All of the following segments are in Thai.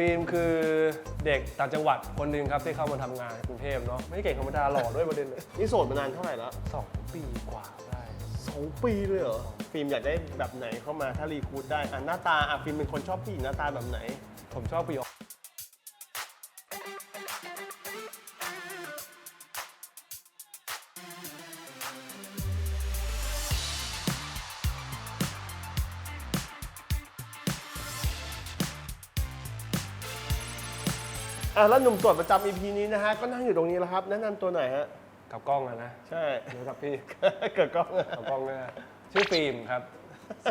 ฟิล์มคือเด็กต่างจังหวัดคนหนึ่งครับที่เข้ามาทำงานในกรุงเทพเนาะไม่ได้เก่งธรรมดาหล่อด้วยประเด็นเลยนี่โสดมานานเท่าไหร่แล้วสองปีกว่าได้สองปีเลยเหรอ ฟิล์มอยากได้แบบไหนเข้ามาถ้ารีคูดได้อะหน้าตาอะฟิล์มเป็นคนชอบผู้หญิงหน้าตาแบบไหน ผมชอบปีออก อะแล้วหนุ่มโสดประจำ EP นี้นะฮะก็นั่งอยู่ตรงนี้แล้วครับ แนะนำตัวหน่อยฮะ กับกล้องอะนะใช่หรือกับพี่ เกิดกล้องอะกับกล้องเนี่ยชื่อฟิล์มครับ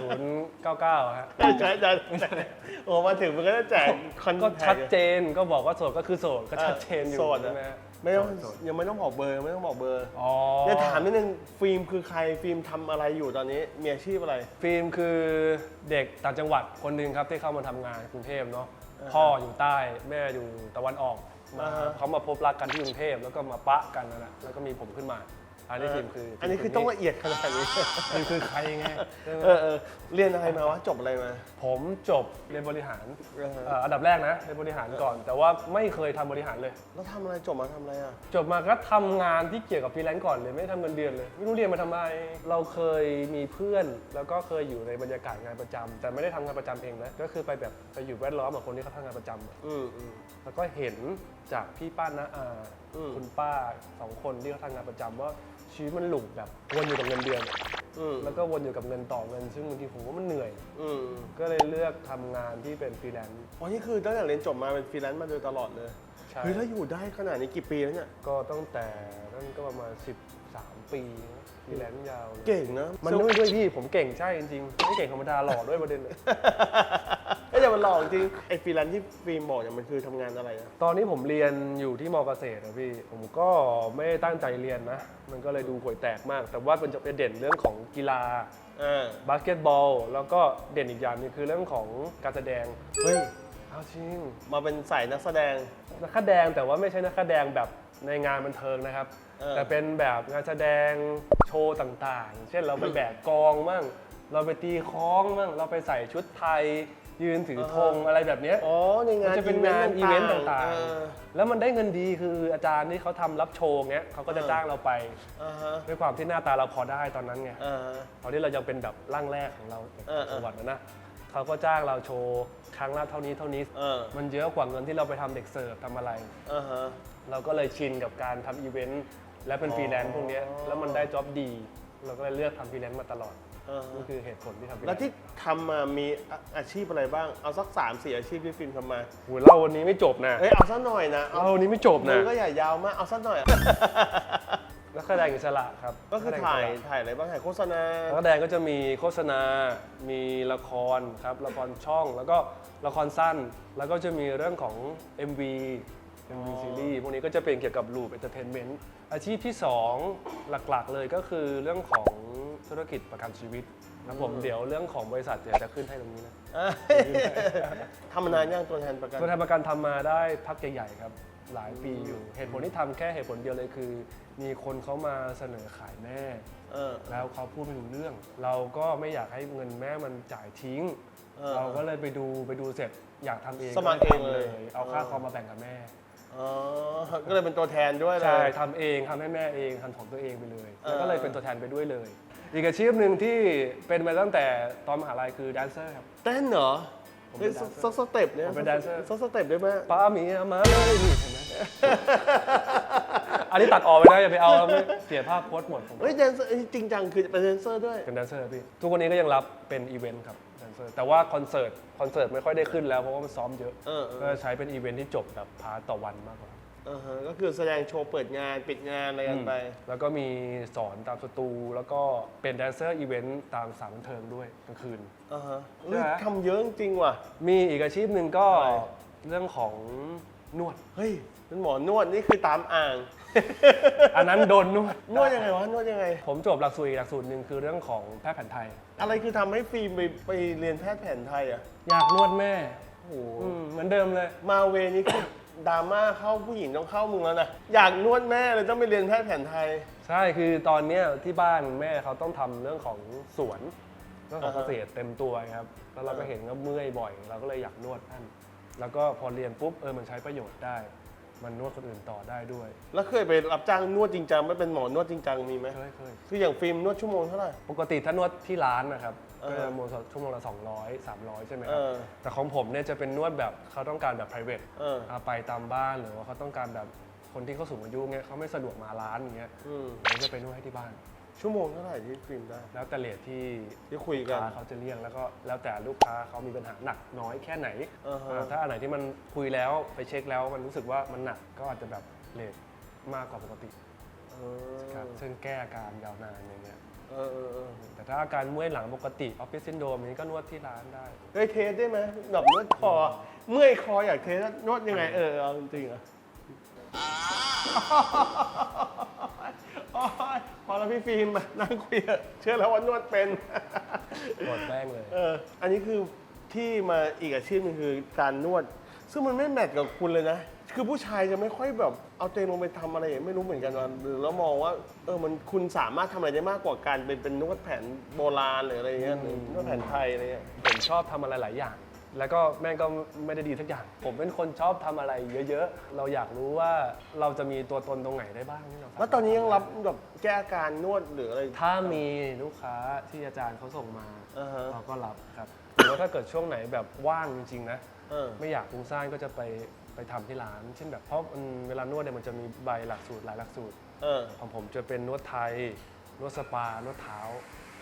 099ฮะใช่ใช่ใช่โอ้มาถึงมันก็จะแจกคอนก็แทคชัดเจนก็บอกว่าโสดก็คือโสดก็ชัดเจนอยู่โสดใช่นะไหมฮะ ไม่ต้องโสด ยังไม่ต้องบอกเบอร์ไม่ต้องบอกเบอร์อ๋อเดี๋ยวถามนิดนึงฟิล์มคือใครฟิล์มทำอะไรอยู่ตอนนี้มีอาชีพอะไร ฟิล์มคือเด็กต่างจังหวัดคนหนึ่งครับที่เข้ามาทำงานกรุงเทพเนาะอ่าฮะ พ่ออยู่ใต้แม่อยู่ตะวันออกมาอ่าฮะ เขามาพบรักกันที่กรุงเทพแล้วก็มาปะกันนั่นแหละแล้วก็มีผมขึ้นมา อันนี้ฟิล์มคืออัอันนี้คือต้องละเอียดขนาดนี้ฟิล์มคือใครไงใช่ไหมเออเออเรียนอะไรมาวะจบอะไรมา ผมจบเรียนบริหารอ่าฮะเอ่ออันดับแรกนะเรียนบริหารก่อน แต่ว่าไม่เคยทำบริหารเลย แล้วทำอะไรจบมาทำอะไรอะ จบมาก็ทำงานที่เกี่ยวกับฟรีแลนซ์ก่อนเลยไม่ทำเงินเดือนเลย ไม่รู้เรียนมาทำไม เราเคยมีเพื่อน แล้วก็เคยอยู่ในบรรยากาศงานประจำแต่ไม่ได้ทำงานประจำเองนะก็คือไปแบบไปอยู่แวดล้อมกับคนที่เขาทำงานประจำอะอืมอืม แล้วก็เห็นจากพี่ป้านะอาอืม คุณป้าสองคนที่เขาทำงานประจำว่าชีวิตมันหลุกแบบวนอยู่กับเงินเดือน อืมแล้วก็วนอยู่กับเงินต่อเงิน ซึ่งบางทีผมว่ามันเหนื่อย อืมก็เลยเลือกทำงานที่เป็นฟรีแลนซ์อ๋อนี่คือตั้งแต่เรียนจบมาเป็นฟรีแลนซ์มาโดยตลอดเลยใช่เฮ้ยแล้วอยู่ได้ขนาดนี้กี่ปีแล้วเนี่ย ก็ตั้งแต่นั่นก็ประมาณ 13 ปีนะฟรีแลนซ์ยาวเลย เก่งนะ มันด้วยด้วยพี่ผมเก่งใช่จริงๆไม่เก่งธรรมดาหล่อด้วยประเด็นเลยไอ้ยแต่มันหลอกจริงไอ้ฟรีแลนซ์ที่ฟิล์มบอกเนี่ยมันคือทำงานอะไรนะตอนนี้ผมเรียนอยู่ที่มอเกษตรนะพี่ ผมก็ไม่ได้ตั้งใจเรียนนะ มันก็เลยดูห่วยแตกมาก แต่ว่ามันจะเป็นเด่นเรื่องของกีฬาอ่าบาสเกตบอล แล้วก็เด่นอีกอย่างหนึงคือเรื่องของการแสดง เฮ้ยเอาจริง มาเป็นสายนักแสดง นักแสดงแต่ว่าไม่ใช่นักแสดงแบบในงานบันเทิงนะครับ เออ แต่เป็นแบบงานแสดงโชว์ต่างๆ เช่นเราไปแบกกองมั่งเราไปตีคล้องมั่งเราไปใส่ชุดไทย ยืนถือธงอะไรแบบเนี้ย อ๋อในมังานจะเป็นงานอีเวนต์ต่างเออๆแล้วมันได้เงินดีคืออาจารย์ที่เขาทำรับโชว์เงี้ยเขาก็จะเออจ้างเราไปอ่าฮะด้วยความที่หน้าตาเราพอได้ตอนนั้นไงอ่าฮะตอนที่เรายังเป็นแบบร่างแรกของเราเออเออจังหวัดนะนะเขาก็จ้างเราโชว์ครั้งละเท่านี้เท่านี้เออมันเยอะกว่าเงินที่เราไปทำเด็กเสิร์ฟทำอะไรอ่าฮะเราก็เลยชินกับการทำอีเวนต์และเป็นอ๋อฟรีแลนซ์พวกเนี้ยแล้วมันได้จ็อบดี เราก็เลยเลือกทำฟรีแลนซ์มาตลอด อ่าฮะ นี่คือเหตุผลที่ทำฟรีแล้วแลนซ์ที่ทำมามีอาอาชีพอะไรบ้าง เอาสักสามสี่อาชีพที่ฟิล์มทำมาโหเล่าวันนี้ไม่จบนะเอ้ยเอาสักหน่อยนะเอาเล่าวันนี้ไม่จบมันะนก็อย่ายาวมากเอาสักหน่อย นักแสดงอิสระครับก็คือนัแสดงถ่ายอิสระถ่ายอะไรบ้างถ่ายโฆษณานักแสดงก็จะมีโฆษณา มีละครครับละครช่องแล้วก็ละครสั้น แล้วก็จะมีเรื่องของ MV MV ซีรีส์พวกนี้ก็จะเป็นเกี่ยวกับรูปเอนเตอร์เทนเมนต์อาชีพที่ 2 หลักๆเลยก็คือเรื่องของ ธุรกิจประกันชีวิตครับผมอืมเดี๋ยวเรื่องของบริษัทเดี๋ยวจะขึ้นให้ตรงนี้นะ ทำมานานยังตัวแทนประกัน ตัวแทนประกันทำมาได้พักใหญ่ๆครับ หลายปีอยู่ เหตุผลที่ทำแค่เหตุผลเดียวเลยคือ มีคนเขามาเสนอขายแม่ เออ แล้วเขาพูดไม่รู้เรื่อง เราก็ไม่อยากให้เงินแม่มันจ่ายทิ้ง เออเราก็เลยไปดูไปดูเสร็จอยากทำเองสมัครก็เองทำเลยเอาค่าเออคอมมาแบ่งกับแม่ อ๋อ ก็เลยเป็นตัวแทนด้วยเลใช่ยทำเองทำให้แม่เองทำของตัวเองไปเลยเออแล้วก็เลยเป็นตัวแทนไปด้วยเลย อีกอาชีพหนึ่งที่เป็นมาตั้งแต่ตอนมหาลัยคือแดนเซอร์ครับ เต้นเหรอผมเป็นเฮ้ย dancer สักสเต็ปเนี่ยผมเป็น dancer สักสเต็ปได้ไหมป้าหมีเอามาเลยนี่เห็นไหม อันนี้ตัดออกไปนะอย่าไปเอาไม่เสียภาพโพสต์หมดผมเฮ้ยแดนเซอร์จริงจังคือเป็นแดนเซอร์ด้วย เป็นแดนเซอร์พี่ทุกวันนี้ก็ยังรับเป็นอีเวนต์ครับ แดนเซอร์แต่ว่าคอนเสิร์ตคอนเสิร์ตไม่ค่อยได้ขึ้นแล้วเพราะว่ามันซ้อมเยอะเออเออ ก็ใช้เป็นอีเวนต์ที่จบแบบพาร์ตต่อวันมากกว่าอ่าฮะก็คือแสดงโชว์เปิดงานปิดงานอะไรกันไป แล้วก็มีสอนตามสตูแล้วก็เป็นแดนเซอร์อีเวนต์ตามสถานบันเทิงด้วยกลางคืน อ่าฮะใช่ไหมเฮ้ยทำเยอะจริงว่ะ มีอีกอาชีพหนึ่งก็อะไร เรื่องของนวด เฮ้ยเป็นหมอนวดนี่คือตามอ่าง อันนั้นโดนนวด นวดยังไงวะนวดยังไง ผมจบหลักสูตรอีกหลักสูตรหนึ่งคือเรื่องของแพทย์แผนไทย อะไรคือทำให้ฟิล์มไปไปเรียนแพทย์แผนไทยอะอยากนวดแม่โอ้โหอืมเหมือนเดิมเลย มาเวนี้คือ ดราม่าเข้าผู้หญิงต้องเข้ามึงแล้วนะอยากนวดแม่เลยต้องไปเรียนแพทย์แผนไทย ใช่คือตอนเนี้ยที่บ้านแม่เขาต้องทำเรื่องของสวนเรื่องของอ่าเกฮะ ษตรเต็มตัวครับ แล้วเราก็อ่าเห็นก็เมื่อยบ่อย เราก็เลยอยากนวดท่านแล้วก็พอเรียนปุ๊บเออมันใช้ประโยชน์ได้ มันนวดคนอื่นต่อได้ด้วย แล้วเคยไปรับจ้างนวดจริงจังไม่เป็นหมอนวดจริงจังมีไหมเคยเคยคืออย่างฟิล์มนวดชั่วโมงเท่าไหร่ ปกติถ้านวดที่ร้านนะครับเออก็จะมวชั่วโมงละ200 300 ใช่ไหมคเอรับอแต่ของผมเนี่ยจะเป็นนวดแบบเขาต้องการแบบ private เอออ่าไปตามบ้านหรือว่าเขาต้องการแบบคนที่เขาสูงอายุเงี้ยเขาไม่สะดวกมาร้านอย่างเงี้ยอืม ผมจะไปนวดให้ที่บ้าน ชั่วโมงเท่าไหร่ที่ฟิล์มได้ แล้วแต่เลทที่ที่คุยลูกกันค้าเขาจะเรียกแล้วก็แล้วแต่ลูกค้าเขามีปัญหาหนักน้อยแค่ไหนอ่าฮะ อ่าถ้าอันไหนที่มันคุยแล้วไปเช็คแล้วมันรู้สึกว่ามันหนักก็อาจจะแบบเลทมากกว่าปกติเออครับซึ่งแก้อาการยาวนานอย่างเงี้ยเออเออเออแต่ถ้าอาการเมื่อยหลังปกติออฟฟิศซินโดมนี้ก็นวดที่ร้านได้ เฮ้ยเทสได้ไหมแบบนวดคอ เมื่อยคออยากเทสนวดยังไงเออเอาจริงๆอะโอ๊ย พอแล้วพี่ฟิล์มมานั่งคุยเถอะเชื่อแล้วว่านวดเป็น หมดแป้งเลย เออ อันนี้คือที่มาอีกอาชีพหนึงคือการนวด ซึ่งมันไม่แมทกับคุณเลยนะ คือผู้ชายจะไม่ค่อยแบบเอาตัวเองลงไปทำอะไรไม่รู้เหมือนกันว่าหรือแล้วมองว่า เออ มันคุณสามารถทำอะไรได้มากกว่าการเป็นเป็นนวดแผนโบราณหรืออะไรเงี้ยหรือนวดแผนไทยอะไรเงี้ยผมชอบทำอะไรหลายอย่าง แล้วก็แม่งก็ไม่ได้ดีสักอย่าง ผมเป็นคนชอบทำอะไรเยอะๆ เราอยากรู้ว่าเราจะมีตัวตนตรงไหนได้บ้างที่เราทำแล้วตอนนี้ยังรับแบบแก้อาการนวดหรืออะไร ถ้ามีลูกค้าที่อาจารย์เขาส่งมาอ่าฮะ เราก็รับครับหรือว่าถ้าเกิดช่วงไหนแบบว่างจริงๆนะ เออ ไม่อยากฟุ้งซ่านก็จะไปไปทำที่ร้าน เช่นแบบเพราะมันเวลานวดเนี่ยมันจะมีใบหลักสูตรหลายหลักสูตร เออ ของผมจะเป็นนวดไทย นวดสปา นวดเท้า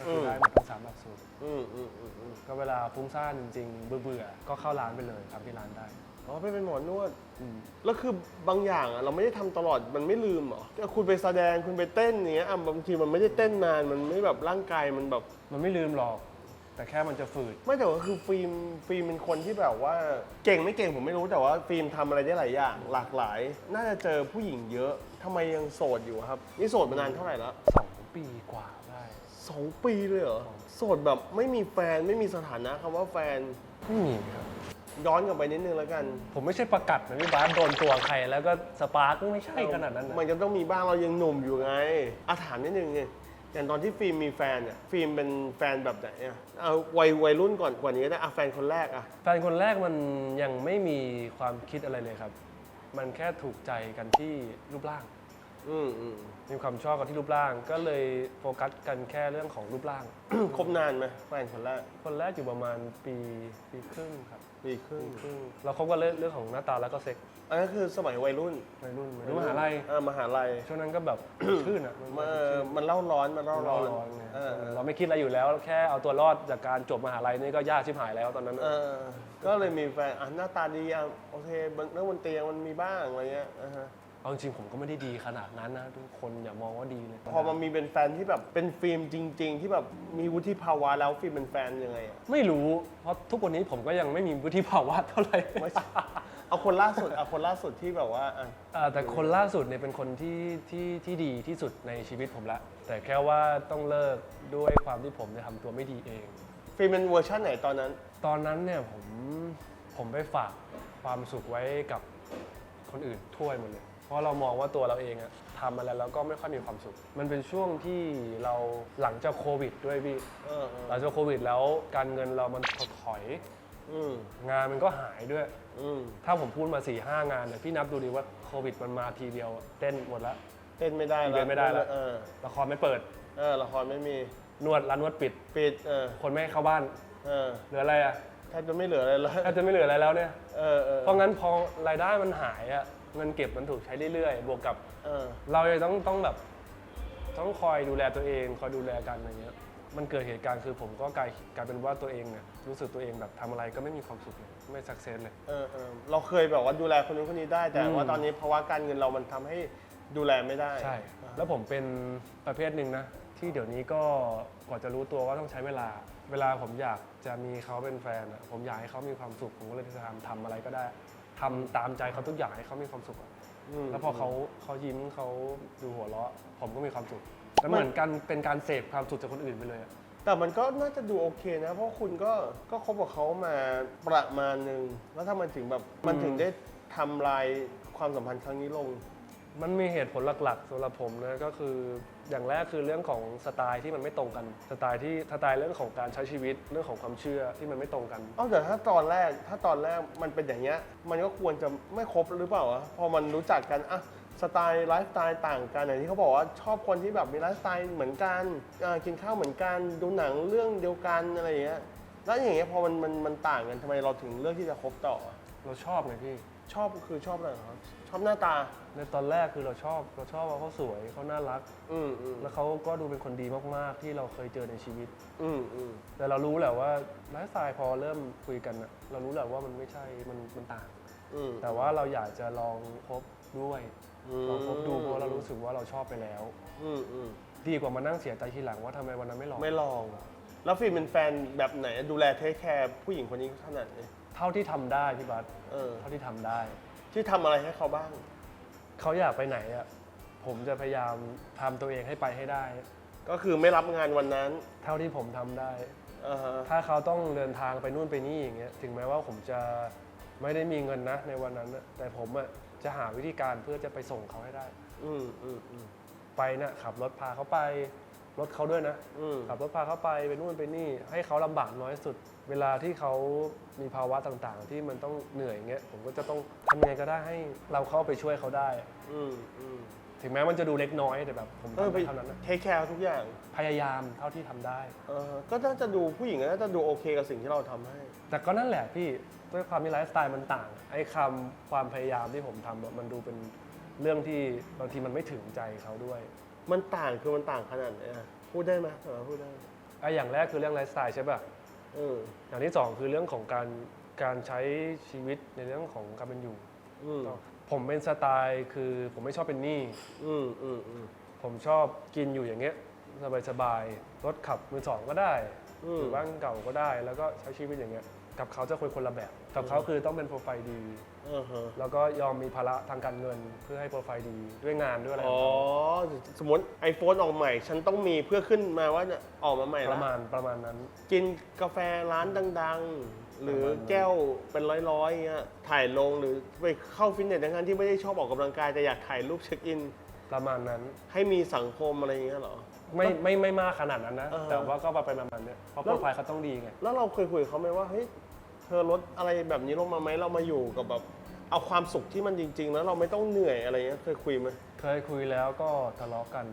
ก็คือมได้หมดทั้งสามหลักสูตรอืมอืมอืมอืมก็เวลาฟุ้งซ่านจริงๆเบื่อๆก็เข้าร้านไปเลยทำที่ร้านได้อ๋อไปเป็นหมอนวด อืม แล้วคือบางอย่างอะเราไม่ได้ทำตลอดมันไม่ลืมเหรอถ้าคุณไปแสดงคุณไปเต้นอย่างเงี้ยอะบางทีมันไม่ได้เต้นนานมันไม่แบบร่างกายมันแบบ มันไม่ลืมหรอก แต่แค่มันจะฝืด ไม่แต่ว่าคือฟิล์มฟิล์มเป็นคนที่แบบว่าเก่งไม่เก่งผมไม่รู้แต่ว่าฟิล์มทำอะไรได้หลายอย่าง หลากหลาย น่าจะเจอผู้หญิงเยอะทำไมยังโสดอยู่ครับ นี่โสดมานานเท่าไหร่แล้วสองปีกว่าได้ สองปีเลยเหรอโสดแบบไม่มีแฟนไม่มีสถานะคำว่าแฟน ไม่มีครับ ย้อนกลับไปนิดนึงแล้วกันผมไม่ใช่ประกัดเหมือนพี่บาสโดนตัวใครแล้วก็สปาร์กไม่ใช่ขนาดนั้นนะมันก็ต้องมีบ้างเรายังหนุ่มอยู่ไงอาถามนิดนึงเนี่ยอย่างตอนที่ฟิล์มมีแฟนเนี่ยฟิล์มเป็นแฟนแบบไหนอะเอาวัยวัยรุ่นก่อนกว่านี้ก็ได้อะแฟนคนแรกอะแฟนคนแรกมันยังไม่มีความคิดอะไรเลยครับ มันแค่ถูกใจกันที่รูปร่าง อืมอืม มีความชอบกันที่รูปร่าง ก็เลยโฟกัสกันแค่เรื่องของรูปร่าง คบนานไหมแฟนคนแรกคนแรกอยู่ประมาณปีปีครึ่งครับปีครึ่งปีครึ่งเราคบกันเรื่องเรื่องของหน้าตาแล้วก็เซ็กอันนั้นคือสมัยวัยรุ่นวัยรุ่นวัยรุ่นมหาลัยเออมหาลัยช่วงนั้นก็แบบ ชื่นอะมันเออมันเล่าร้อนมันเล่าเราร้อนร้อนไงเออเออเราไม่คิดอะไรอยู่แล้ว แค่เอาตัวรอดจากการจบมหาลัยนี่ก็ยากชิบหายแล้วตอนนั้นเออก็เลยมีแฟนอะหน้าตาดีอะโอเคเรื่องบนเตียงมันมีบ้างอะไรเงี้ยอ่าฮะ เอาจริงๆผมก็ไม่ได้ดีขนาดนั้นนะทุกคนอย่ามองว่าดีเลยพอมันมีเป็นแฟนที่แบบเป็นฟิล์มจริง ๆ ที่แบบมีวุฒิภาวะแล้วฟิล์มเป็นแฟนยังไงอะไม่รู้ เพราะทุกวันนี้ผมก็ยังไม่มีวุฒิภาวะเท่าไหร่ ไม่ใช่เอาคนล่าสุดเอาคนล่าสุดที่แบบว่าอะอ่าแต่คนล่าสุดเนี่ยเป็นคนที่ที่ที่ดีที่สุดในชีวิตผมละ แต่แค่ว่าต้องเลิกด้วยความที่ผมเนี่ยทำตัวไม่ดีเอง ฟิล์มเป็นเวอร์ชันไหนตอนนั้น ตอนนั้นเนี่ยผมผมไปฝากความสุขไว้กับคนอื่นถ้วยหมดเลยเพ ราะเรามองว่าตัวเราเองอะทำอะไรแล้วก็ไม่ค่อยมีความสุข มันเป็นช่วงที่เราหลังจากโควิดด้วยพี่เออเออหลังจากโควิดแล้วการเงินเรามันถดถอย อืมงานมันก็หายด้วย อืมถ้าผมพูดมา4ี่ห้างานเนี่ยพี่นับดูดิว่าโควิดมันมาทีเดียวอะเต้นหมดแล้วเต้นไม่ได้อีเวนต์ไม่ได้แล้ว เออละครไม่เปิด เออละครไม่มีนวดร้านนวดปิด ปิดเออคนไม่ให้เข้าบ้านเออเหลืออะไรอะแทบจะไม่เหลืออะไรแล้วแทบจะไม่เหลืออะไรแล้วเนี่ย เออเออเพราะงั้นพอรายได้มันหายอะ เงินเก็บมันถูกใช้เรื่อยๆ บวกกับเออ เราจะต้องต้องแบบต้องคอยดูแลตัวเอง คอยดูแลกันอะไรเงี้ย มันเกิดเหตุการณ์คือผมก็กลายกลายเป็นว่าตัวเองเนี่ยรู้สึกตัวเองแบบทำอะไรก็ไม่มีความสุขเลยไม่สักเซสเลย เออเออเราเคยแบบว่าดูแลคนนู้นคนนี้ได้ แต่อืม ว่าตอนนี้ภาวะการเงินเรามันทำให้ดูแลไม่ได้ใช่แล้วผมเป็นประเภทหนึ่งนะ ที่เดี๋ยวนี้ก็กว่าจะรู้ตัวว่าต้องใช้เวลา เวลาผมอยากจะมีเขาเป็นแฟนอะผมอยากให้เขามีความสุข ผมก็เลยจะทำทำอะไรก็ได้ ทำตามใจเขาทุกอย่างให้เขามีความสุขอะมแล้วพอเขาเขายิ้มเขาดูหัวเราะ ผมก็มีความสุขแล้วเหมือนกันเป็นการเสพความสุขจากคนอื่นไปเลยอะ แต่มันก็น่าจะดูโอเคนะ เพราะคุณก็ก็คบกับเขามาประมาณหนึ่งแล้วถ้ามันถึงแบบมันถึงได้ทำลายความสัมพันธ์ครั้งนี้ลง มันมีเหตุผลหลักๆสำหรับผมนะก็คือ อย่างแรกคือเรื่องของสไตล์ที่มันไม่ตรงกัน สไตล์ที่สไตล์เรื่องของการใช้ชีวิตเรื่องของความเชื่อที่มันไม่ตรงกันเอ้าแต่ถ้าตอนแรกถ้าตอนแรกมันเป็นอย่างเงี้ยมันก็ควรจะไม่ครบหรือเปล่าวะพอมันรู้จักกันอะสไตล์ไลฟ์สไตล์ต่างกันอย่างที่เขาบอกว่าชอบคนที่แบบมีไลฟ์สไตล์เหมือนกันเอ่อกินข้าวเหมือนกันดูหนังเรื่องเดียวกันอะไรอย่างเงี้ยแล้วอย่างเงี้ยพอมันมันมันต่างกันทำไมเราถึงเลือกที่จะคบต่อ เราชอบไงพี่ชอบคือชอบอะไรเหรอ ชอบหน้าตา ในตอนแรกคือเราชอบเราชอบว่าเขาสวยเขาน่ารัก อืมอืมแล้วเขาก็ดูเป็นคนดีมากๆ ที่เราเคยเจอในชีวิต อืมอืมแต่เรารู้แหละว่าไลฟ์สไตล์พอเริ่มคุยกันอะเรารู้แหละว่ามันไม่ใช่มันมันต่าง อืม แต่ว่าเราอยากจะลองคบด้วยลองคบดูเพราะเรารู้สึกว่าเราชอบไปแล้ว อืมอืมดีกว่ามานั่งเสียใจทีหลังว่าทำไมวันนั้นไม่ลอง ไม่ลอง แล้วฟิล์มเป็นแฟนแบบไหนดูแลเทคแคร์ผู้หญิงคนนี้ขนาดไหนเท่าที่ทำได้พี่บัสเออ เท่าที่ทำได้ ที่ทำอะไรให้เขาบ้าง เขาอยากไปไหนอะผมจะพยายามทำตัวเองให้ไปให้ได้ ก็คือไม่รับงานวันนั้นเท่าที่ผมทำได้ อ่าฮะถ้าเขาต้องเดินทางไปนู่นไปนี่อย่างเงี้ยถึงแม้ว่าผมจะไม่ได้มีเงินนะในวันนั้นนะแต่ผมอะจะหาวิธีการเพื่อจะไปส่งเขาให้ได้ อืมอืมอืมไปนะขับรถพาเขาไป รถเขาด้วยนะอืม ขับรถพาเขาไปไปนู่นไปนี่ ให้เขาลำบากน้อยสุด เวลาที่เขามีภาวะต่างๆ ที่มันต้องเหนื่อยอย่างเงี้ยผมก็จะต้องทำยังไงก็ได้ให้เราเข้าไปช่วยเขาได้ อืมอืมถึงแม้มันจะดูเล็กน้อยแต่แบบผมเออทำไปได้เท่านั้นนะเทคแคร์ทุกอย่างพยายามเท่าที่ทำได้ เออก็น่าจะดูผู้หญิงก็น่าจะดูโอเคกับสิ่งที่เราทำให้ แต่ก็นั่นแหละพี่ด้วยความที่ไลฟ์สไตล์มันต่าง ไอ้คำความพยายามที่ผมทำอะมันดูเป็นเรื่องที่บางทีมันไม่ถึงใจเขาด้วย มันต่างคือมันต่างขนาดไหนอะพูดได้ไหมสามารถพูดได้ไอ้อย่างแรกคือเรื่องไลฟ์สไตล์ใช่ป่ะ เอออย่างที่สองคือเรื่องของการการใช้ชีวิตในเรื่องของการเป็นอยู่ อืมผมเป็นสไตล์คือผมไม่ชอบเป็นหนี้ อืมอืมอืม ผมชอบกินอยู่อย่างเงี้ยสบายๆรถขับมือสองก็ได้อืม หรือบ้านเก่าก็ได้ แล้วก็ใช้ชีวิตอย่างเงี้ย กับเขาจะคุยคนละแบบ กับเขาคือต้องเป็นโปรไฟล์ดี อ่าฮะแล้วก็ยอมมีภาระทางการเงินเพื่อให้โปรไฟล์ดีด้วยงานด้วยอะไรอ๋อ สมมติ iPhone ออกใหม่ ฉันต้องมีเพื่อขึ้นมาว่าเนี่ยออกมาใหม่ปแล้วระมาณประมาณนั้น กินกาแฟร้านดัง ๆ หรือประมาณนั้นแก้วเป็นร้อยๆเงี้ยถ่ายลงหรือไปเข้าฟิตเนสทั้งๆที่ไม่ได้ชอบออกกำลังกายแต่อยากถ่ายรูปเช็คอิน ประมาณนั้น ให้มีสังคมอะไรอย่างเงี้ยเหรอ ไม่ไม่ไม่มากขนาดนั้นนะอ่าฮะแต่ว่าก็ไปประมาณเนี้ยเพราะแล้โปวรไฟล์เขาต้องดีไง แล้วเราเคยคุยกับเขาไหมว่าเฮ้ยเธอลดอะไรแบบนี้ลงมาไหมเรามาอยู่กับแบบเอาความสุขที่มันจริง ๆ แล้วเราไม่ต้องเหนื่อยอะไรเงี้ยเคยคุยไหมเคยคุยแล้วก็ทะเลาะกัน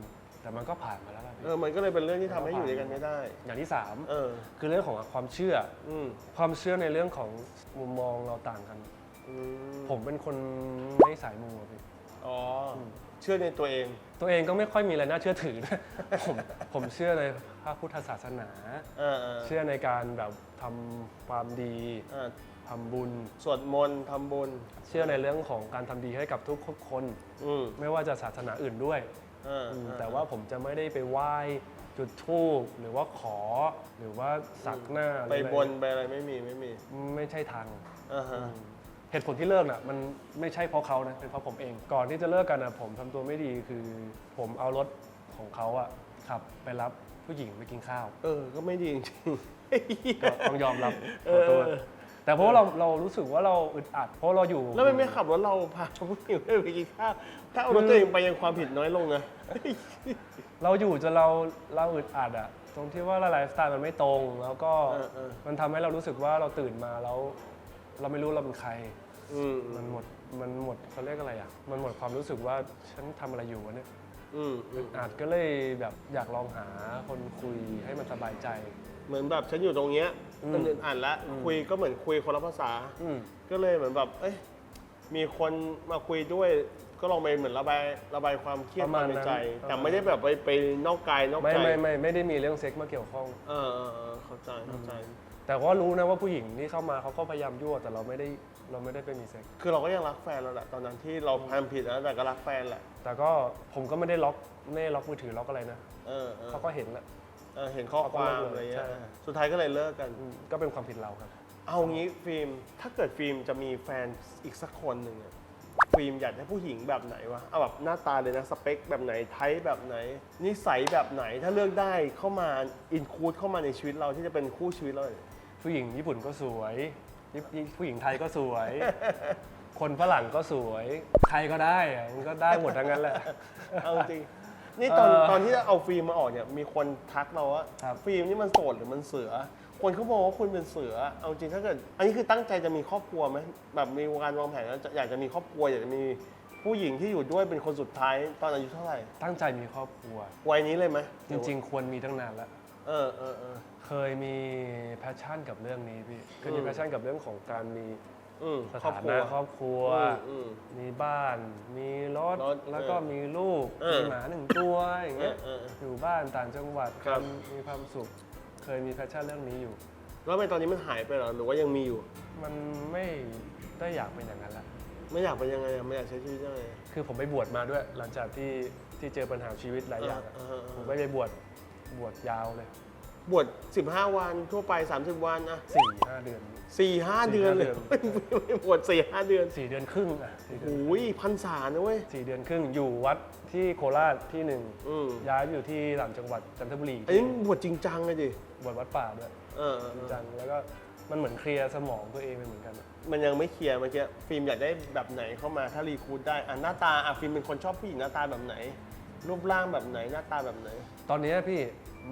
แต่มันก็ผ่านมาแล้วล่ะพี่เออมันก็เลยเป็นเรื่องที่ทำให้อยู่ด้วยกันไม่ได้ อย่างที่สามเออ คือเรื่องของความเชื่อ อืมความเชื่อในเรื่องของมุมมองเราต่างกัน อืมผมเป็นคนไม่สายมูอะพี่ อ๋ออ เชื่อในตัวเอง ตัวเองก็ไม่ค่อยมีอะไรน่าเชื่อถือนะ ผมผมเชื่อในพระพุทธศาสนา เออเออเชื่อในการแบบทำความดีเออทำบุญ สวดมนต์ทำบุญเชื่อในเรื่องของการทำดีให้กับทุกคน อืมไม่ว่าจะศาสนาอื่นด้วยเอออืมเออแต่ว่าผมจะไม่ได้ไปไหว้จุดธูปหรือว่าขอ หรือว่าสักหน้าหรือไปอะไรบนไปอะไรไม่มีไม่มีไม่ใช่ทาง อ่าฮะ เหตุผลที่เลิกน่ะมันไม่ใช่เพราะเขานะเป็นเพราะผมเอง ก่อนที่จะเลิกกันน่ะผมทำตัวไม่ดีคือผมเอารถของเขาอะขับไปรับผู้หญิงไปกินข้าว เออ ก็ไม่ดีจริงก็ต้องยอมรับเอขออโทษแต่เพราะว่าเราเรารู้สึกว่าเราอึดอัด เพราะเราอยู่ๆแล้วมันไม่ขับรถเราพาผู้หญิงไปกินข้าวถ้าเอารถตัวเองไปยังความผิดน้อยลงนะ เราอยู่จนเราเราอึดอัดอะตรงที่ว่าไลฟ์สไตล์มันไม่ตรง แล้วก็เออเออ มันทำให้เรารู้สึกว่าเราตื่นมาแล้ว เราไม่รู้เราเป็นใคร อืมมันหมดมันหมดเขาเรียกอะไรอะมันหมดความรู้สึกว่าฉันทำอะไรอยู่วะเนี่ย อืมอืมอาจก็เลยแบบอยากลองหาคนคุยให้มันสบายใจ เหมือนแบบฉันอยู่ตรงเนี้ยอืมคนอื่นอ่านแล้วอืมคุยก็เหมือนคุยคนละภาษา อืม ก็เลยเหมือนแบบ เอ้ย มีคนมาคุยด้วย ก็ลองไปเหมือนระบายระบายความเครียดประมาณในใจ นั้น แต่ไม่ได้แบบไปไปนอกกายนอกไม่ใจไม่ไม่ไม่ได้มีเรื่องเซ็กมาเกี่ยวข้อง เออเออเออเข้าใจเข้าใจ แต่ก็รู้นะว่าผู้หญิงที่เข้ามาเขาก็พยายามยั่วแต่เราไม่ได้เราไม่ได้ไปมีเซ็กคือเราก็ยังรักแฟนเราแหละตอนนั้นที่เราทำผิดนะแต่ก็รักแฟนแหละแต่ก็ผมก็ไม่ได้ล็อกไม่ได้ล็อกมือถือล็อกอะไรนะเออเออเขาก็เห็นแหละ เออเห็นข้อความอะไรเงี้ยใช่ สุดท้ายก็เลยเลิกกัน อืมก็เป็นความผิดเราครับ เอางี้ฟิล์มถ้าเกิดฟิล์มจะมีแฟนอีกสักคนหนึ่งอะฟิล์มอยากได้ผู้หญิงแบบไหนวะเอาแบบหน้าตาเลยนะสเปคแบบไหนไทป์แบบไหน นิสัยแบบไหนถ้าเลือกได้เข้ามาอินคูดเข้ามาในชีวิตเราที่จะเป็นคู่ชีวิตเราเนี่ย ผู้หญิงญี่ปุ่นก็สวยญี่ญี่ผู้หญิงไทยก็สวย คนฝรั่งก็สวย ใครก็ได้อะมันก็ได้หมดทั้งนั้นแหละ เอาจริง นี่ตอนเอ่อตอนที่เอาฟิล์มมาออกเนี่ย มีคนทักเราว่าครับ ฟิล์มนี่มันโสดหรือมันเสือ คนเขาบอกว่าคุณเป็นเสือ เอาจริงถ้าเกิด อันนี้คือตั้งใจจะมีครอบครัวไหมแบบมีการวางแผนแล้วจะอยากจะมีครอบครัวอยากจะมีผู้หญิงที่อยู่ด้วยเป็นคนสุดท้ายตอนอายุเท่าไหร่ตั้งใจมีครอบครัว วัยนี้เลยไหมจริง ๆ ควรมีตั้งนานแล้ว เออเออเออ เคยมีแพชชั่นกับเรื่องนี้พี่เคยมีอืมแพชชั่นกับเรื่องของการมีอืมสครอบถาครันะวครอบครัวอืมอืม มีบ้าน มีรถ รถแล้วก็เออมีลูก เออมีหมาหนึ่งตัวอย่างเงี้ย เออเอออยู่บ้านต่างจังหวัดครับมีความสุข เคยมีแพชชั่นเรื่องนี้อยู่ แล้วทำไมตอนนี้มันหายไปเหรอหรือว่ายังมีอยู่ มันไม่ได้อยากเป็นอย่างนั้นละ ไม่อยากเป็นยังไงอะไม่อยากใช้ชีวิตยังไงอะ คือผมไปบวชมาด้วย หลังจากที่ที่เจอปัญหาชีวิตหลายอย่างอะเออเออเออ ผมก็ไปบวชบวชยาวเลย บวช15 วันทั่วไป 30 วันอะสี่ห้าเดือน สี่ห้าเดือนเลย เดือนไม่บวชสี่ห้าเดือนสี่เดือนครึ่งอะสี่เดือนโอ้ยพันษานะเว้ย สี่เดือนครึ่งอยู่วัดที่โคราชที่หนึ่งอืม ย้ายไปอยู่ที่ต่างจังหวัดจันทบุรีอันนี้บวชจริงจังเลยดิบวชวัดป่าด้วยเออเออจริงเอจัองแล้วก็มันเหมือนเคลียร์สมองตัวเองไปเหมือนกันอะมันยังไม่เคลียร์เมื่อกี้ฟิล์มอยากได้แบบไหนเข้ามาถ้ารีคูดได้อะหน้าตาอะฟิล์มเป็นคนชอบผู้หญิงหน้าตาแบบไหน รูปร่างแบบไหนหน้าตาแบบไหน ตอนนี้พี่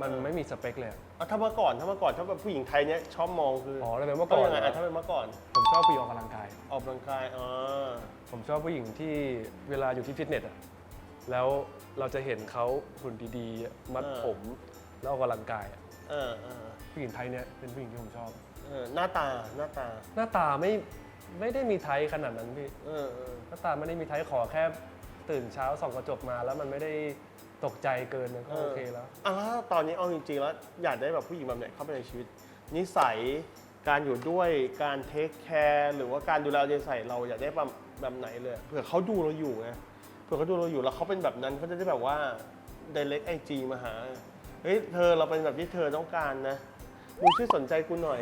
มันเออไม่มีสเปคเลยอะ อะถ้าเมื่อก่อนถ้าเมื่อก่อนถ้าแบบผู้หญิงไทยเนี้ยชอบมองคืออ๋อแล้วเป็นเมื่อก็ก่อนยังไงเหรอะอถ้าเป็นเมื่อก่อน ผมชอบผู้หญิงออกกำลังกาย ออกกำลังกายอ๋อผมชอบผู้หญิงที่เวลาอยู่ที่ฟิตเนสอะแล้วเราจะเห็นเขาหุ่นดีๆอะมัดผมแล้วออกกำลังกายอะเออเออผู้หญิงไทยเนี่ยเป็นผู้หญิงที่ผมชอบ เออหน้าตาหน้าตา หน้าตาไม่ไม่ได้มีไทยขนาดนั้นพี่เออเออหน้าตาไม่ได้มีไทยขอแค่ตื่นเช้าส่องกระจกมา แล้วมันไม่ได้ ตกใจเกินมันก็โอเคแล้ว อะแล้วตอนนี้เอาจริงๆแล้วอยากได้แบบผู้หญิงแบบไหนเข้าไปในชีวิต นิสัยการอยู่ด้วยการเทคแคร์หรือว่าการดูแลเอาใจใส่เราอยากได้แบบแบบไหนเลยเผื่อเขาดูเราอยู่ไงเผื่อเขาดูเราอยู่แล้วเขาเป็นแบบนั้นเขาจะได้แบบว่า direct IG มาหาเฮ้ยเธอเราเป็นแบบที่เธอต้องการนะมึงช่วยสนใจกูหน่อย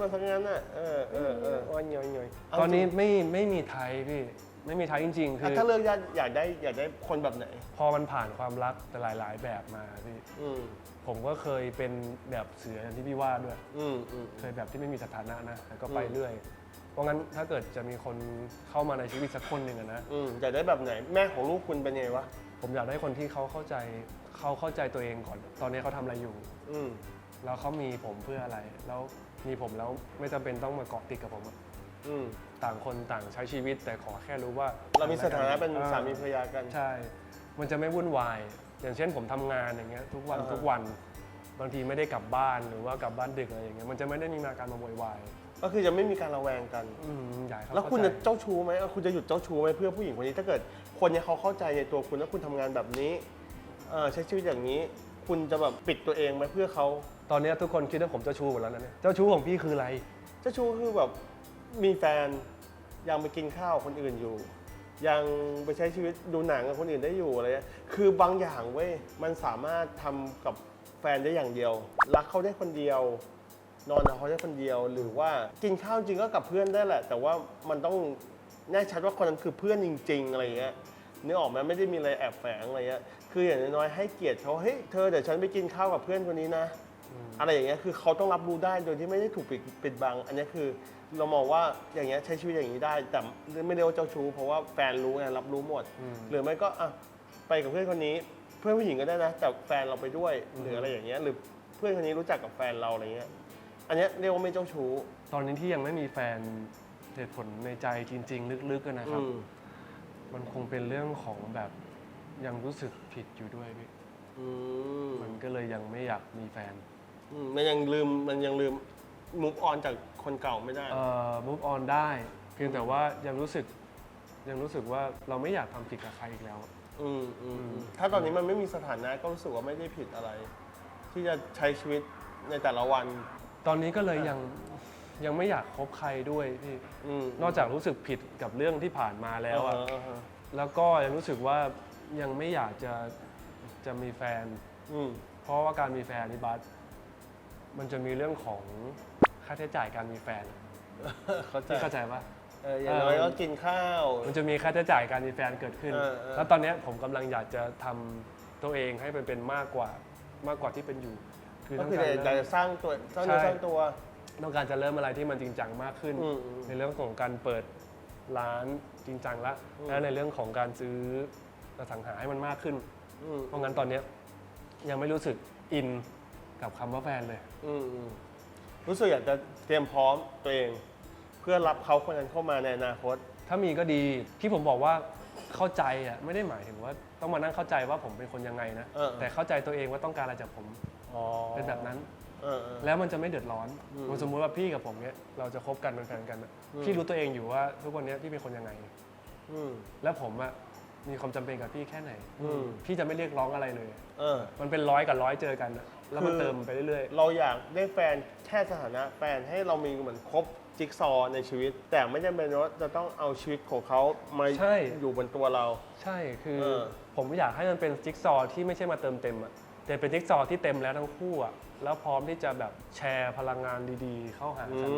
มวขึ้นมาทั้งนั้นน่ะเออเออเออโอ้ยย่อยย่อยเอาตอนนี้จริงไม่ไม่มีไทยพี่ ไม่มีไทยจริง ๆ คือะอถ้าเลือกอยากอยากได้อยากได้คนแบบไหน พอมันผ่านความรักแต่หลาย ๆ แบบมาพี่อืมผมก็เคยเป็นแบบเสืออย่างที่พี่ว่าด้วยอืมอืมเคยแบบที่ไม่มีสถานะนะแต่ก็ไปอืมเรื่อยเพราะงั้นถ้าเกิดจะมีคนเข้ามาในชีวิตสักคนหนึ่งอะนะอืมอยากได้แบบไหน แม่ของลูกคุณเป็นไงวะผมอยากได้คนที่เขาเข้าใจเขาเข้าใจตัวเองก่อน ตอนนี้เขาทำอะไรอยู่ อืมแล้วเขามีผมเพื่ออะไร แล้ว มีผมแล้วไม่จำเป็นต้องมาเกาะติดกับผมอะอืมต่างคนต่างใช้ชีวิต แต่ขอแค่รู้ว่าเรามีสถานะเป็นอ่สามีภรรยากัน ใช่ มันจะไม่วุ่นวาย อย่างเช่นผมทำงานอย่างเงี้ยทุกวันอ่าฮะทุกวันบางทีไม่ได้กลับบ้านหรือว่ากลับบ้านดึกอะไรอย่างเงี้ยมันจะไม่ได้มีอาการมาโวยวายก็คือจะไม่มีการระแวงกัน อืมอยากให้เขาแล้วคุณจะเข้าใจเจ้าชู้ไหมเออคุณจะหยุดเจ้าชู้ไหมเพื่อผู้หญิงคนนี้ถ้าเกิดคนเนี้เขาเข้าใจในตัวคุณแล้วคุณทำงานแบบนี้เออใช้ชีวิตอย่างนี้ คุณจะแบบปิดตัวเองไหมเพื่อเขาตอนเนี้ยทุกคนคิดว่าผมเจ้าชู้หมดแล้วนะเนี่ยเจ้าชู้ของพี่คืออะไร เจ้าชู้คือแบบมีแฟนยังไปกินข้าวกับคนอื่นอยู่ ยังไปใช้ชีวิตดูหนังกับคนอื่นได้อยู่อะไรเงี้ยคือบางอย่างเว้ยมันสามารถทำกับแฟนได้อย่างเดียว รักเขาได้คนเดียว นอนกับเขาได้คนเดียวหรือว่ากินข้าวจริงก็กับเพื่อนได้แหละ แต่ว่ามันต้องแน่ชัดว่าคนนั้นคือเพื่อนจริง ๆ อะไรเงี้ยนึกออกไหมไม่ได้มีอะไรแอบแฝงอะไรเงี้ย คืออย่างน้อยๆให้เกียรติเขาเฮ้ยเธอเดี๋ยวฉันไปกินข้าวกับเพื่อนคนนี้นะ อะไรอย่างเงี้ยคือเขาต้องรับรู้ได้โดยที่ไม่ได้ถูกปิดปิดบัง อันเนี้ยคือเรามองว่าอย่างเงี้ยใช้ชีวิตอย่างนี้ได้ แต่ไม่เรียกว่าเจ้าชู้เพราะว่าแฟนรู้ไงรับรู้หมด อืม หรือไม่ก็อะไปกับเพื่อนคนนี้ เพื่อนผู้หญิงก็ได้นะ แต่แฟนเราไปด้วยอืมหรืออะไรอย่างเงี้ยหรือเพื่อนคนนี้รู้จักกับแฟนเราอะไรเงี้ยอันเนี้ยเรียกว่าไม่เจ้าชู้ตอนนี้ที่ยังไม่มีแฟนเหตุผลในใจจริง ๆ ลึกๆอะนะครับ อืม มันคงเป็นเรื่องของแบบ ยังรู้สึกผิดอยู่ด้วยพี่อืมมันก็เลยยังไม่อยากมีแฟนอืมมันยังลืมมันยังลืมมุกออนจากคนเก่าไม่ได้ เอ่อ move on ได้ เพียงแต่ว่ายังรู้สึก ยังรู้สึกว่าเราไม่อยากทำผิดกับใครอีกแล้วอืมอืมอืมถ้าตอนนี้มันไม่มีสถานะก็รู้สึกว่าไม่ได้ผิดอะไร ที่จะใช้ชีวิตในแต่ละวัน ตอนนี้ก็เลยยังยังไม่อยากคบใครด้วยพี่อืมนอกจากรู้สึกผิดกับเรื่องที่ผ่านมาแล้วอะ อ่าฮะแล้วก็ยังรู้สึกว่า ยังไม่อยากจะจะมีแฟน อืมเพราะว่าการมีแฟนนี่บัสมันจะมีเรื่องของค่าใช้จ่ายการมีแฟนเข้าใจพี่เข้าใจปะ เอออย่างน้อยก็กินข้าว มันจะมีค่าใช้จ่ายการมีแฟนเกิดขึ้น เออเออ แล้วตอนเนี้ยผมกำลังอยากจะทำตัวเองให้มันเป็นมากกว่ามากกว่าที่เป็นอยู่ก็คือต้งอยากการจะสร้างตัวสร้างเนื้อใช่ สร้างตัวผต้องการจะเริ่มอะไรที่มันจริงจังมากขึ้น อืมอืมในเรื่องของการเปิดร้านจริงจังละ และในเรื่องของการซื้อ อสังหาให้มันมากขึ้น อืมเพราะงั้นตอนเนี้ยยังไม่รู้สึกอินกับคำว่าแฟนเลย อืมอืมรู้สึกอยากจะเตรียมพร้อมตัวเอง เพื่อรับเขาคนนั้นเข้ามาในอนาคต ถ้ามีก็ดีที่ผมบอกว่าเข้าใจอะไม่ได้หมายถึงว่าต้องมานั่งเข้าใจว่าผมเป็นคนยังไงนะ เออ แต่เข้าใจตัวเองว่าต้องการอะไรจากผมอ๋อเป็นแบบนั้น เออเออ แล้วมันจะไม่เดือดร้อนอืมสมมติว่าพี่กับผมเนี้ยเราจะคบกันเป็นแฟนกันอะอืม พี่รู้ตัวเองอยู่ว่าทุกวันเนี้ยพี่เป็นคนยังไง อืม แล้วผมอะ มีความจำเป็นกับพี่แค่ไหน อืม พี่จะไม่เรียกร้องอะไรเลย เออ มันเป็นร้อยกับร้อยเจอกันอะแล้วมันคือ เติมไปเรื่อยเราอยากได้แฟนแค่สถานะแฟนให้เรามีเหมือนครบจิ๊กซอว์ในชีวิต แต่ไม่จำเป็นว่าจะต้องเอาชีวิตของเขามาใช่ อยู่บนตัวเรา ๆ ใช่คือเออ ผมอยากให้มันเป็นจิ๊กซอว์ที่ไม่ใช่มาเติมเต็มอะแต่เป็นจิ๊กซอว์ที่เต็มแล้วทั้งคู่อะแล้วพร้อมที่จะแบบแชร์พลังงานดี ๆ เข้าหาอืกัน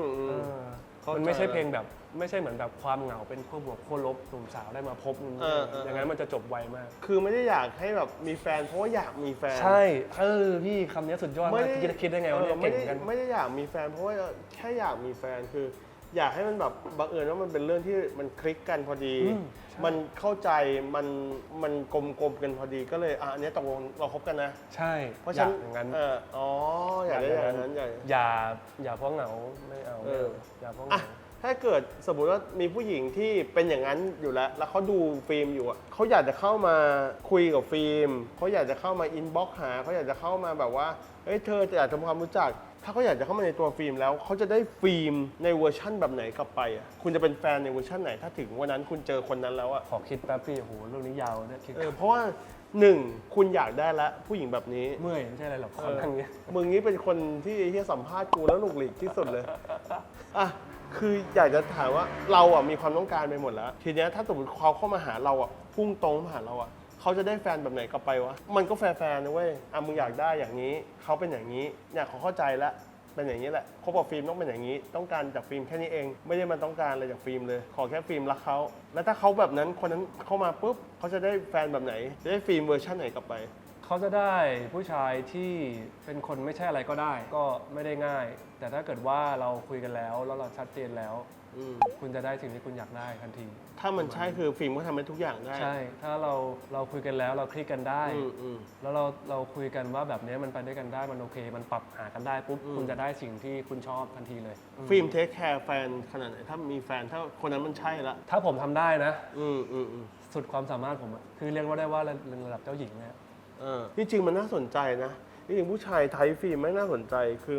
มอืเอมอเข้าใจมันไม่ใช่เพลงแบบไม่ใช่เหมือนแบบความเหงาเป็นขั้วบวกขั้วลบหนุ่มสาวได้มาพบเออเออ อย่างนั้นมันจะจบไวมาก คือไม่ได้อยากให้แบบมีแฟน เพราะว่าอยากมีแฟนใช่เออพี่คำนี้สุดยอดมากคิดคิดได้ไงวะเนี่ยออไม่เก่งได้เหมือนกัน ไม่ได้อยากมีแฟน เพราะว่าแค่อยากมีแฟนคือ อยากให้มันแบบบังเอิญว่ามันเป็นเรื่องที่มันคลิกกันพอดีอืมใช่มันเข้าใจมันมันกลมๆกันพอดีก็เลยอะอันนี้ตกลงเราคบกันนะ ใช่เพราะอฉัยานกอย่างนั้นเอออ๋ออยากได้อย่างนั้นอยากอย่าอย่าเพราะเหงาไม่เอาเอไม่อเอาอย่าเพราะเหอะงาถ้าเกิดสมมติว่ามีผู้หญิงที่เป็นอย่างนั้นอยู่แล้ว แล้วเขาดูฟิล์มอยู่อะเขาอยากจะเข้ามาคุยกับฟิล์มเขาอยากจะเข้ามาอินบ็อกหาเขาอยากจะเข้ามาแบบว่าเฮ้ยเธอจะอยากทำความรู้จัก ถ้าเขาอยากจะเข้ามาในตัวฟิล์มแล้วเขาจะได้ฟิล์มในเวอร์ชั่นแบบไหนกลับไปอะคุณจะเป็นแฟนในเวอร์ชั่นไหน ถ้าถึงวันนั้นคุณเจอคนนั้นแล้วอะขอคิดแป๊บพี่โอ้โหเรื่องนี้ยาวเนี่ยคิดเออเพราะว่าหนึ่งคุณอยากได้แล้วผู้หญิงแบบนี้ เมื่อยไม่ใช่อะไรหรอกความทั้งนี้ยมึงนี้เป็นคนที่ที่สัมภาษณ์กูแล้วหลุกหลีกที่สุดเลยอะคืออยากจะถามว่าเราอะมีความต้องการไปหมดแล้ว ทีเนี้ยถ้าสมมติเขาเข้ามาหาเราอะพุ่งตรงมาหาเราอะ เขาจะได้แฟนแบบไหนกลับไปวะ มันก็แฟร์ๆนะเว้ยอะมึงอยากได้อย่างนี้ เขาเป็นอย่างนี้เนี่ยเขาเข้าใจล้วเป็นอย่างนี้แหละคบกับฟิล์มต้องเป็นอย่างนี้ ต้องการจากฟิล์มแค่นี้เอง ไม่ได้มาต้องการอะไรจากฟิล์มเลย ขอแค่ฟิล์มรักเขา แล้วถ้าเขาแบบนั้นคนนั้นเข้ามาปุ๊บเขาจะได้แฟนแบบไหน จะได้ฟิล์มเวอร์ชันไหนกลับไป เขาจะได้ผู้ชายที่เป็นคนไม่ใช่อะไรก็ได้ ก็ไม่ได้ง่าย แต่ถ้าเกิดว่าเราคุยกันแล้วแล้วเราชัดเจนแล้ว อืมคุณจะได้สิ่งที่คุณอยากได้ทันที ถ้ามันใช่คือฟิล์มก็ทำให้ทุกอย่างได้ใช่ ถ้าเราเราคุยกันแล้วเราคลิกกันได้ อืมอืม แล้วเราเราคุยกันว่าแบบนี้มันไปด้วยกันได้มันโอเค มันปรับหากันได้ปุ๊บอืม คุณจะได้สิ่งที่คุณชอบทันทีเลยฟิล์มเทคแคร์แฟนขนาดไหนถ้ามีแฟนถ้าคนนั้นมันใช่ละถ้าผมทำได้นะ อืมอืมอืมสุดความสามารถผมอะคือเรียกว่าได้ว่าระดับเจ้าหญิงเนี่ยเออที่จริงมันน่าสนใจนะที่จริงผู้ชายไทยฟิล์มไม่งน่าสนใจคือ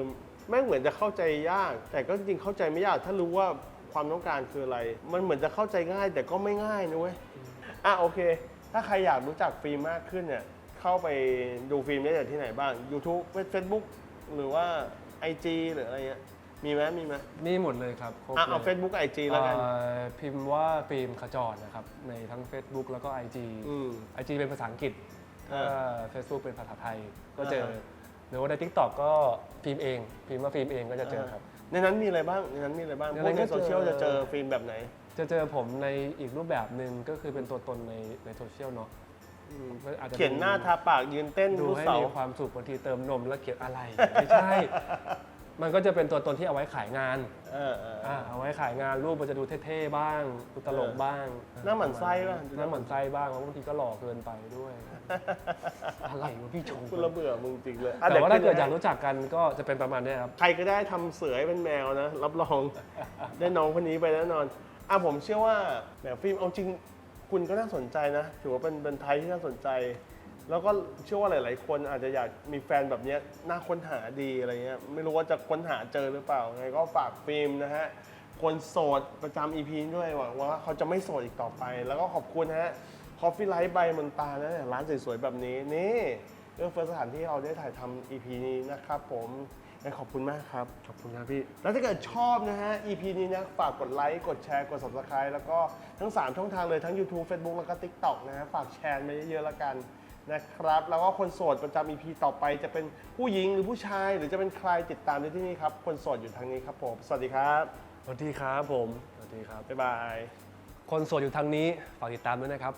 แม่งเหมือนจะเข้าใจยาก แต่ก็จริงเข้าใจไม่ยากถ้ารู้ว่า ความต้องการคืออะไร มันเหมือนจะเข้าใจง่ายแต่ก็ไม่ง่ายนะเว้ย อะโอเค ถ้าใครอยากรู้จักฟิล์มมากขึ้นเนี่ย เข้าไปดูฟิล์มได้จากที่ไหนบ้าง YouTube Facebook หรือว่า IG หรืออะไรเงี้ย มีไหมมีไหมมีหมดเลยครับครบอะเลเอาย Facebook IG แล้วกัน เอ่อพิมพ์ว่าฟิล์มขจรนะครับ ในทั้ง Facebook แล้วก็ IG อืม IG เป็นภาษาอังกฤษอ่าถ้า Facebook เป็นภาษาไทยก็เจอ อ่าหรือว่าใน TikTok ก็พิมพ์เอง พิมพ์ว่าฟิล์มเองก็จะเจอครับ ในนั้นมีอะไรบ้างในนั้นมีอะไรบ้างในพนั้วกนในก็โซเชียลเจอ จะเจอฟิล์มแบบไหนจะเจอผมในอีกรูปแบบหนึ่งก็คือเป็นตัวตนในในโซเชียลเนาะอืมก็อาจจะเขียนหน้าทาปากยืนเต้นดูรูปให้เสา มีความสุขบางทีเติมนมแล้วเขียนอะไร ไม่ใช่ มันก็จะเป็นตัวตนที่เอาไว้ขายงานเออเออเออ่าอ เอาไว้ขายงานรูปมันจะดูเท่ๆบ้างดูตลกบ้างหน้าหมั่นไส้ป่ะ หน้าหมั่นไส้บ้างเพราะบางทีก็หล่อเกินไปด้วย อะไรวะพี่ชงคุณระเบื่อมึงจริงเลยอะแต่ว่าถ้าเกิดขึ้นอยากนะรู้จักกันก็จะเป็นประมาณเนี้ยครับ ใครก็ได้ทำเสือให้เป็นแมวนะ รับรอง ได้น้องคนนี้ไปแน่นอนอะผมเชื่อว่าแบบฟิล์มเอาจริง คุณก็น่าสนใจนะ ถือว่าเป็นเป็นไทยที่น่าสนใจ แล้วก็เชื่อว่าหลาย ๆ คนอาจจะอยากมีแฟนแบบเนี้ยน่าค้นหาดีอะไรเงี้ยไม่รู้ว่าจะค้นหาเจอหรือเปล่าไงก็ฝากฟิล์มนะฮะคนโสดประจำ EP ด้วยหวังว่าเขาจะไม่โสดอีกต่อไป แล้วก็ขอบคุณนะฮะคอฟฟี่ไลท์ใบมนตานะเนี่ยร้านสวย ๆ แบบนี้นี่เรื่องเฟิร์สสถานที่เราได้ถ่ายทำ EP นี้นะครับผมงั้นขอบคุณมากครับ ขอบคุณครับพี่ แล้วถ้าเกิดชอบนะฮะ EP นี้นะ ฝากกดไลค์ กดแชร์ กด subscribe แล้วก็ทั้ง 3 ช่องทางเลยทั้ง YouTube Facebook แล้วก็ TikTok นะฮะ ฝากแชร์มาเยอะๆแล้วกัน นะครับ แล้วก็คนโสดประจำ EP ต่อไปจะเป็นผู้หญิงหรือผู้ชาย หรือจะเป็นใครติดตามได้ที่นี่ครับ คนโสดอยู่ทางนี้ครับผม สวัสดีครับ สวัสดีครับผม สวัสดีครับ บ๊ายบาย คนโสดอยู่ทางนี้ ฝากติดตามด้วยนะครับ